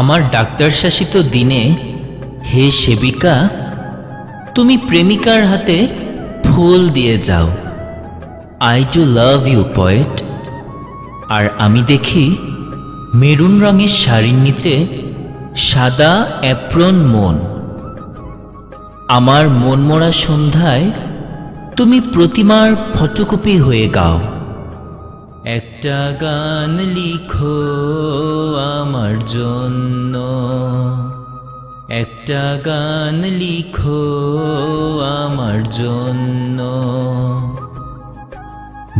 আমার ডাক্তার শাসিত দিনে, হে সেবিকা, তুমি প্রেমিকার হাতে ফুল দিয়ে যাও। I too love you poet আর আমি দেখি, মেরুন রঙের শাড়ির নিচে সাদা অ্যাপ্রন মন। আমার মনমরা সন্ধ্যায় তুমি প্রতিমার ফটোকপি হয়ে গাও। একটা গান লিখো। জন্য একটা গান লিখো আমার জন্য।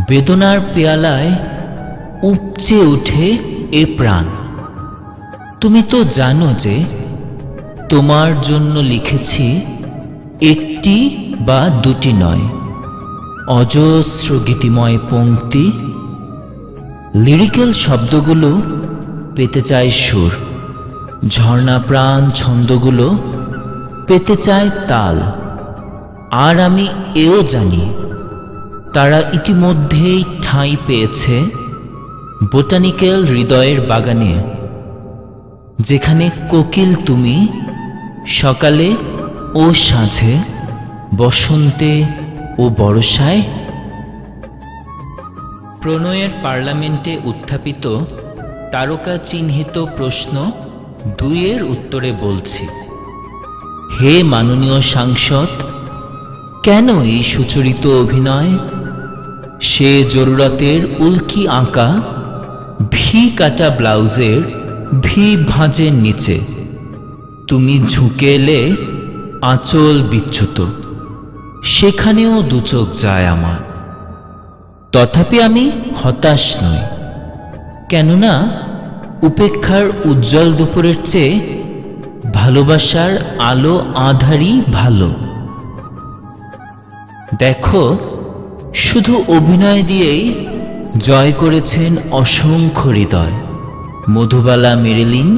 বেদনার পেয়ালায় উপচে ওঠে এ প্রাণ। তুমি তো জানো যে তোমার জন্য লিখেছি একটি বা দুটি নয়। অজস্র গীতিময় পংক্তি লিরিক্যাল শব্দগুলো পেতে চায় সুর। ঝর্ণা প্রাণ ছন্দগুলো পেতে চায় তাল। আর আমি এও জানি, তারা ইতিমধ্যেই ঠাঁই পেয়েছে বোটানিক্যাল হৃদয়ের বাগানে, যেখানে কোকিল তুমি সকালে ও সাঁঝে, বসন্তে ও বর্ষায় প্রণয়ের পার্লামেন্টে উত্থাপিত তারকা চিহ্নিত প্রশ্ন দুইয়ের উত্তরে বলছি। হে মাননীয় সাংসদ, কেন এই সুচরিত অভিনয়? সে জরুরতের উল্কি আঁকা ভি কাটা ব্লাউজের ভি ভাঁজের নিচে। তুমি ঝুঁকে এলে আঁচল বিচ্যুত। সেখানেও দুচোখ যায় আমার। তথাপি আমি হতাশ নই। কেননা উপেক্ষার উজ্জ্বল দুপুরের চেয়ে ভালোবাসার আলো আধারই ভালো। দেখো, শুধু অভিনয় দিয়েই জয় করেছেন অসংখ্য হৃদয়। মধুবালা মেরিলিন,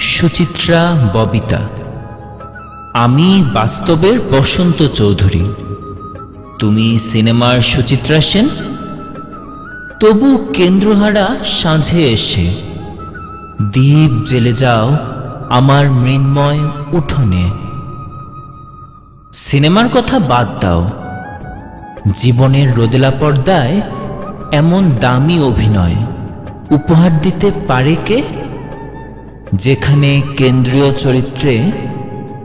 সুচিত্রা, ববিতা। আমি বাস্তবের বসন্ত চৌধুরী। তুমি সিনেমার সুচিত্রা সেন? তবু কেন্দ্রহারা সাঁঝে এসে, দ্বীপ জেলে যাও আমার মৃন্ময় উঠোনে। সিনেমার কথা বাদ দাও। জীবনের রোদেলা পর্দায় এমন দামি অভিনয় উপহার দিতে পারে কে? যেখানে কেন্দ্রীয় চরিত্রে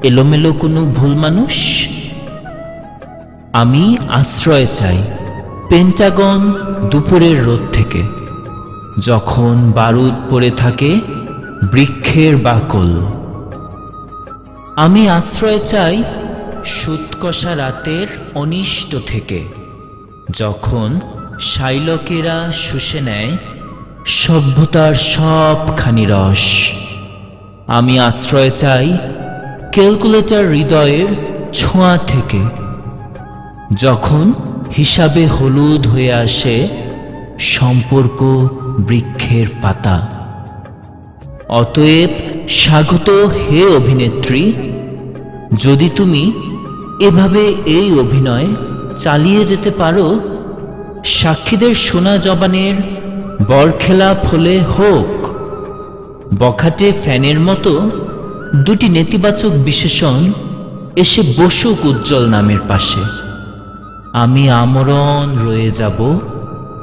এলোমেলো কোনো ভুল মানুষ? আমি আশ্রয় চাই। পেন্টাগন দুপুরের রোদ থেকে। যখন বারুদ পড়ে থাকে, বৃক্ষের বাকল। আমি আশ্রয় চাই সুৎকষা রাতের অনিষ্ট থেকে। যখন শাইলকেরা শুষে নেয়, সভ্যতার সবখানি রস। আমি আশ্রয় চাই ক্যালকুলেটর হৃদয়ের ছোঁয়া থেকে। যখন হিসাবে হলুদ হয়ে আসে সম্পর্ক বৃক্ষের পাতা। অতএব স্বাগত হে অভিনেত্রী, যদি তুমি এভাবে এই অভিনয় চালিয়ে যেতে পারো, সাক্ষীদের সোনা জবানের বরখেলা ফলে হোক, বখাটে ফ্যানের মতো দুটি নেতিবাচক বিশেষণ এসে বসুক উজ্জ্বল নামের পাশে। আমি আমরণ রয়ে যাব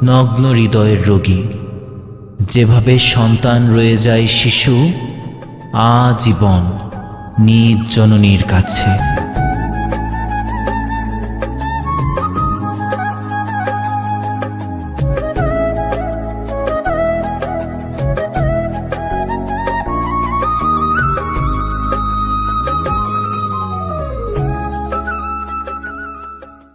নগ্ন হৃদয়ের রোগী। যেভাবে সন্তান রয়ে যায় শিশু, আজীবন নিজ জননীর কাছে।